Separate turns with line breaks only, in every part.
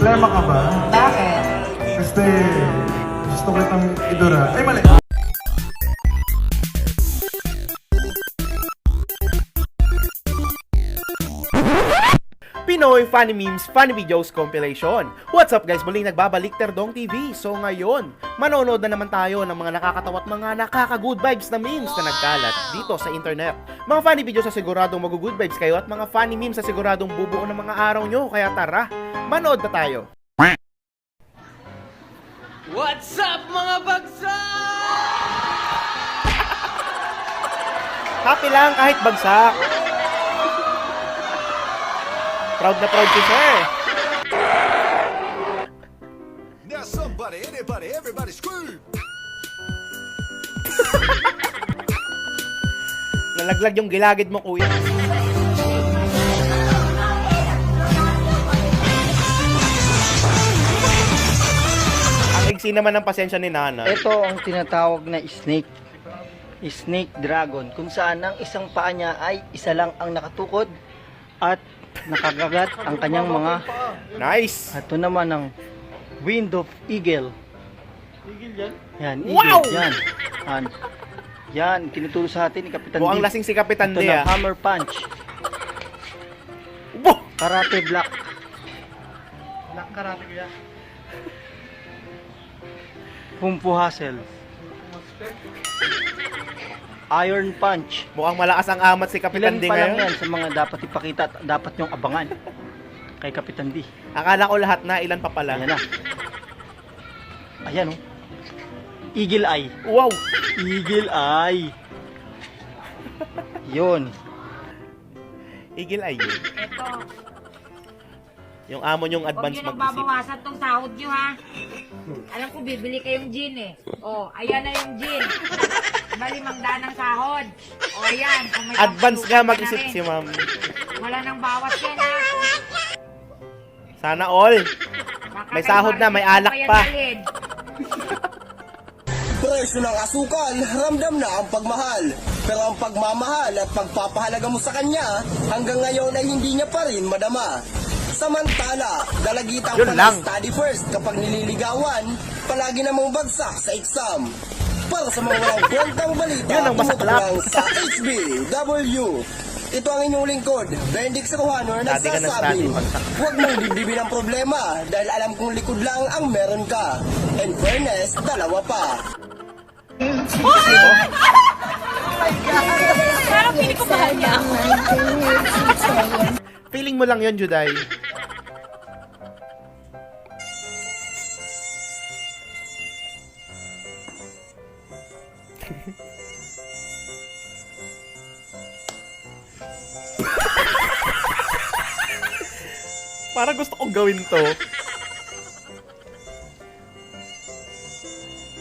Problema ka ba?
Bakit?
Kasi gusto kitang idura. Ay, mali!
Pinoy Funny Memes Funny Videos Compilation. What's up guys? Muling nagbabalik Terdong TV. So ngayon, manonood na naman tayo ng mga nakakatawa at mga nakaka-good vibes na memes na nagkalat dito sa internet. Mga funny videos sa siguradong mag-good vibes kayo at mga funny memes sa siguradong bubuo ng mga araw nyo. Kaya tara, manood na tayo.
What's up mga bagsak?
Happy lang kahit bagsak. Proud na proud si sir.
Now somebody, anybody, everybody scream!
Nalaglag yung gilagid mo kuya. Ang iksi naman ng pasensya ni Nana.
Ito ang tinatawag na snake. Snake dragon, kung saan ang isang paa niya ay isa lang ang nakatukod at nakagagat ang kanyang mga
Nice!
Ito naman ang Wind of Eagle. Eagle yan? Yan, eagle.
Wow!
Yan. Yan. Yan, tinuturo sa atin ni Kapitan
Mukhang
D.
lasing si Kapitan
Ito
D
na,
ah.
Hammer Punch.
Bo!
Karate Black. Black Karate kaya? Kung Fu Hustle. Iron Punch.
Mukhang malakas ang amat si Kapitan
Ilan
D
pa lang
ngayon.
yan sa mga dapat ipakita at dapat nyong abangan kay Kapitan D.
Akala ko lahat na, ilan pa pala.
Ayan na. Ayan oh. Eagle Eye.
Wow!
Eagle Eye. Yun.
Eagle Eye yun.
Ito,
Yung amo nyong
huwag
advance
nyo nang
mag-isip.
babawasan tong sahod nyo, ha? Alam ko, bibili kayong gin, eh. O, ayan na yung gin. Malimang daan ng sahod. O. Kung may
Advance ka mag-isip
na rin.
si ma'am.
Wala nang bawas yan, ha?
Sana all.
Baka
May sahod na, may alak
yan
pa.
dalhin.
Presyo ng asukal, ramdam na ang pagmahal. Pero ang pagmamahal at pagpapahalaga mo sa kanya, hanggang ngayon ay hindi niya pa rin madama. Samantala, dalagitang
Yun lang.
study first kapag nililigawan, palagi namang bagsak sa exam. Para sa mga walang kwentang balita,
Yun ang masaklap.
lang sa HBW. Ito ang inyong lingkod, Benedict Saruhano na
ka ng
nagsasabi, huwag mong dibdibin ang problema dahil alam kong likod lang ang meron ka. And fairness, dalawa pa.
Feeling mo lang yon Juday. Para gusto kong gawin to.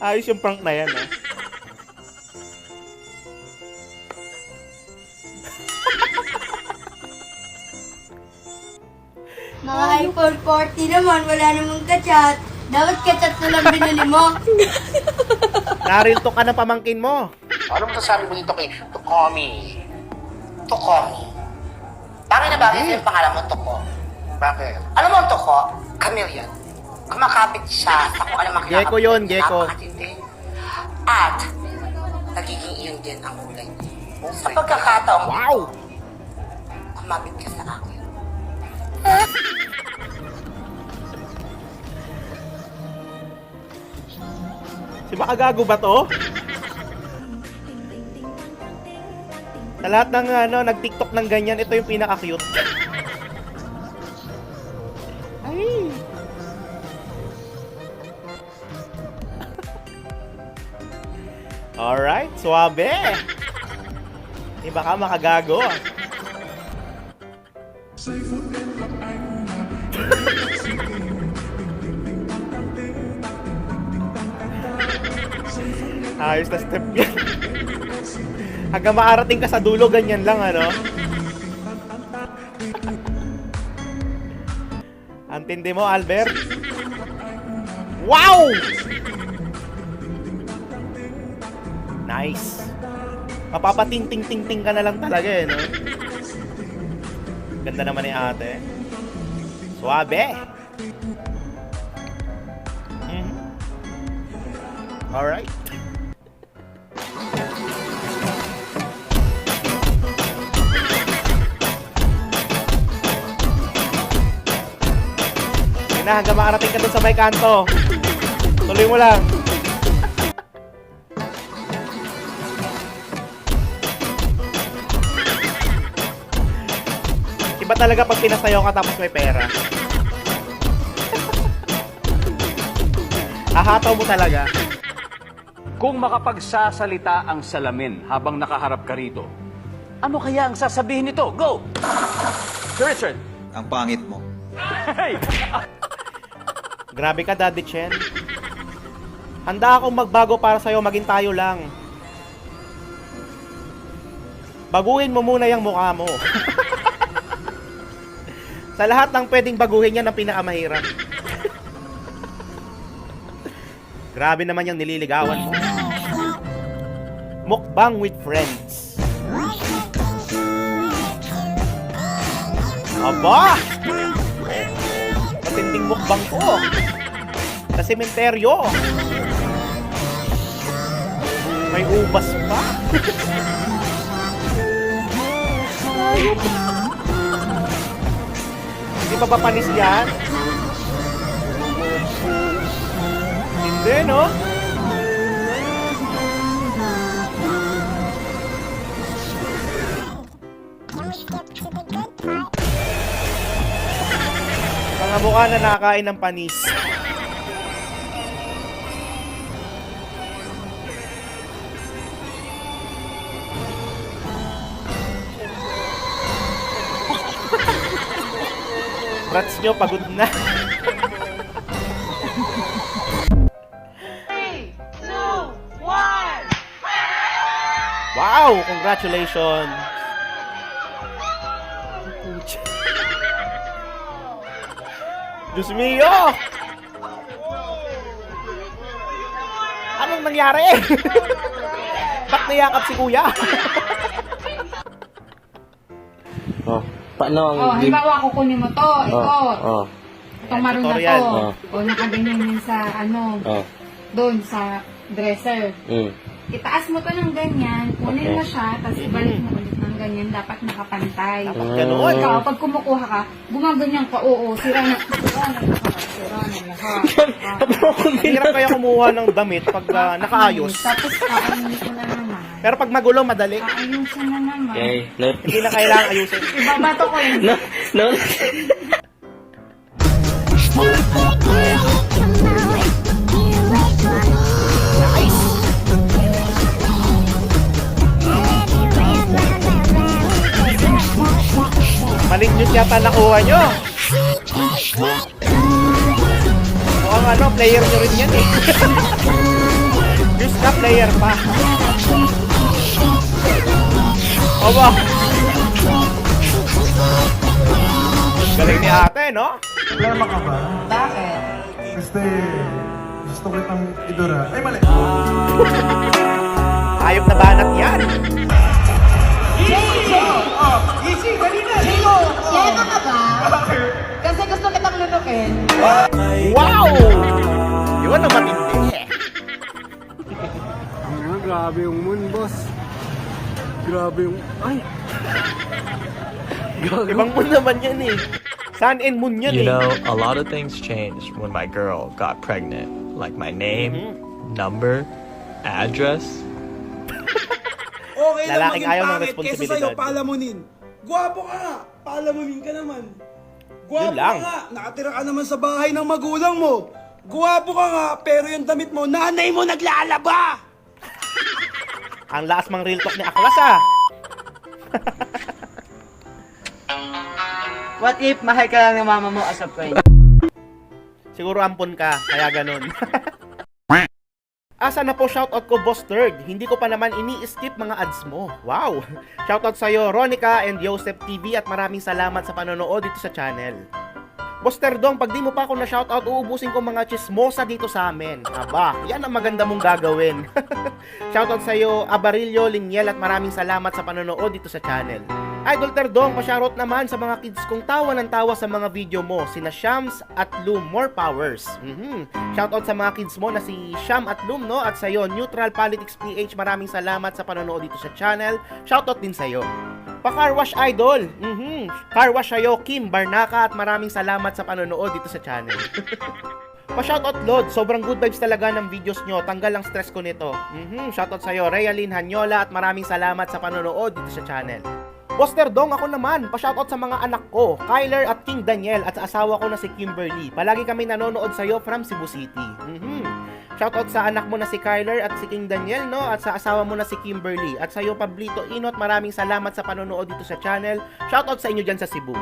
Ayos yung prank na yan, ah.
Mga hyper 40 naman, wala namang kachat. Dapat kachat na lang binili mo.
Narilto ka ng pamangkin mo.
Ano masasabi mo dito kay Tokomi? Tokomi. Bagay na bagay sa'yo yung pangalan mo, Toko.
Bakit?
Alam mo ang Toko? Chameleon. Kumakapit siya sa kung ano makikita.
Gecko yun, gecko.
Napakatindi. At, nagiging iyon din ang kulay niya. Sa pagkakataong,
Wow!
kumapit ka sa akin.
Si Makagago ba to? Sa lahat ng ano, nag-tiktok ng ganyan, ito yung pinaka-cute. Ay! Alright, suabe! Iba ka makagago. Ayos na step yan. Hanggang maarating ka sa dulo, ganyan lang, ano? Antindi mo, Albert? Wow! Nice. Mapapating-ting-ting-ting ka na lang talaga, eh, no? Ganda naman ni ate. Suabe. Mm-hmm. All right. Na, hanggang makarating ka dun sa may kanto. Tuloy mo lang. Iba talaga pag pinasayaw ka tapos may pera. Ahataw mo talaga.
Kung makapagsasalita ang salamin habang nakaharap ka rito, ano kaya ang sasabihin nito? Go! Sir Richard!
Ang pangit mo.
Hey!
Grabe ka, Daddy Chen. Handa akong magbago para sa'yo, maging tayo lang. Baguhin mo muna yung mukha mo. Sa lahat ng pwedeng baguhin yan, ang pinakamahirap. Grabe naman yung nililigawan mo. Mukbang with friends. Aba! Matinding mukbang ko. Sa sementeryo. May ubas pa. Hindi pa ba panis yan? Hindi, no? Mukha na nakakain ng panis. Brats nyo, pagod na. Wow! Congratulations! Diyos mio! Anong nangyari? Ba't niyakap si kuya?
Oh, paano ang...
Oh, halimbawa kukunin mo to, ito.
oh,
Itong maroon na to.
Oh.
O, nakaganyan yan sa, ano,
oh,
doon sa dresser.
mm.
Itaas mo to ng ganyan, kunin mo siya, tapos ibalik mo ulit ganyan, dapat nakapantay.
Dapat ganoon.
Ikaw, pag kumukuha ka, gumaganyan ka, oo, sira na, sira na lahat, sira na lahat. Ah.
Hirap kaya kumuha ng damit pag ah, nakaayos.
Tapos kaayusin ko na naman.
Pero pag magulo, madali.
Kaayusin na naman.
Okay, no,
Hindi na kailangan ayusin.
Ibabato ko yun.
no, no.
Malinyot yata nakuha nyo. Mukhang ano, player nyo rin yan eh. Diyos na player pa. Aba. Galing ni ate, no?
Problema ka ba?
Bakit?
Kasi gusto ko itang idura. Ay, mali!
Ayop na banat yan.
Lema ka ba? Kasi gusto kitang lunukin.
Wow! Yun ang matindi.
grabe yung moon, boss. Grabe yung... Ay!
Ibang moon naman yan eh. Sun and moon yan
You
eh.
know, a lot of things changed when my girl got pregnant. Like my name, number, address.
Okay lang
Lalaking
maging
ayaw ng
pangit
responsibilidad.
kesa sa'yo palamunin. Gwapo ka palamunin ka naman. Gwapo
Yun lang.
ka nga, nakatira ka naman sa bahay ng magulang mo. Gwapo ka nga, pero yung damit mo, nanay mo naglalaba!
Ang laas mang real talk ni Aklas ah.
What if mahal ka lang ng mama mo as a friend?
Siguro ampon ka, kaya ganun. Asa na po shoutout ko, Boss Third? Hindi ko pa naman ini-skip mga ads mo. Wow! Shoutout sa'yo, Ronica and Joseph TV at maraming salamat sa panonood dito sa channel. Boss Terdong, pag di mo pa ako na shoutout, uubusin ko mga chismosa dito sa amin. Aba, yan ang maganda mong gagawin. shoutout sa'yo, Abarillo, Liniel at maraming salamat sa panonood dito sa channel. Idol Terdong, pa-shoutout naman sa mga kids kong tawa ng tawa sa mga video mo, sina Shams at Loom More Powers. Mhm. Shoutout sa mga kids mo na si Sham at Loom, no? At sa'yo, Neutral Politics PH, maraming salamat sa panonood dito sa channel. Shoutout din sa'yo. Pa-carwash idol. Mhm. Carwash sa'yo, Kim Barnaka at maraming salamat sa panonood dito sa channel. Pa-shoutout Lord, sobrang good vibes talaga ng videos nyo. Tanggal ang stress ko nito. Mhm, shoutout sa'yo, Realin Hanyola at maraming salamat sa panonood dito sa channel. Poster Dong, ako naman. Pa-shoutout sa mga anak ko, Kyler at King Daniel at sa asawa ko na si Kimberly. Palagi kami nanonood sa'yo from Cebu City. Mhm. Shoutout sa anak mo na si Kyler at si King Daniel, no? At sa asawa mo na si Kimberly. At sa'yo, Pablito Inot, maraming salamat sa panonood dito sa channel. Shoutout sa inyo dyan sa Cebu.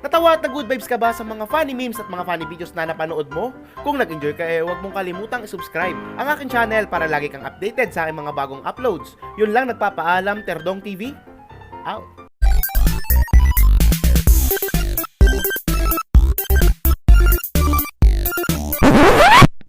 Natawa at na-good vibes ka ba sa mga funny memes at mga funny videos na napanood mo? Kung nag-enjoy ka eh, huwag mong kalimutang i-subscribe ang aking channel para lagi kang updated sa aking mga bagong uploads. Yun lang nagpapaalam, Terdong TV. Out.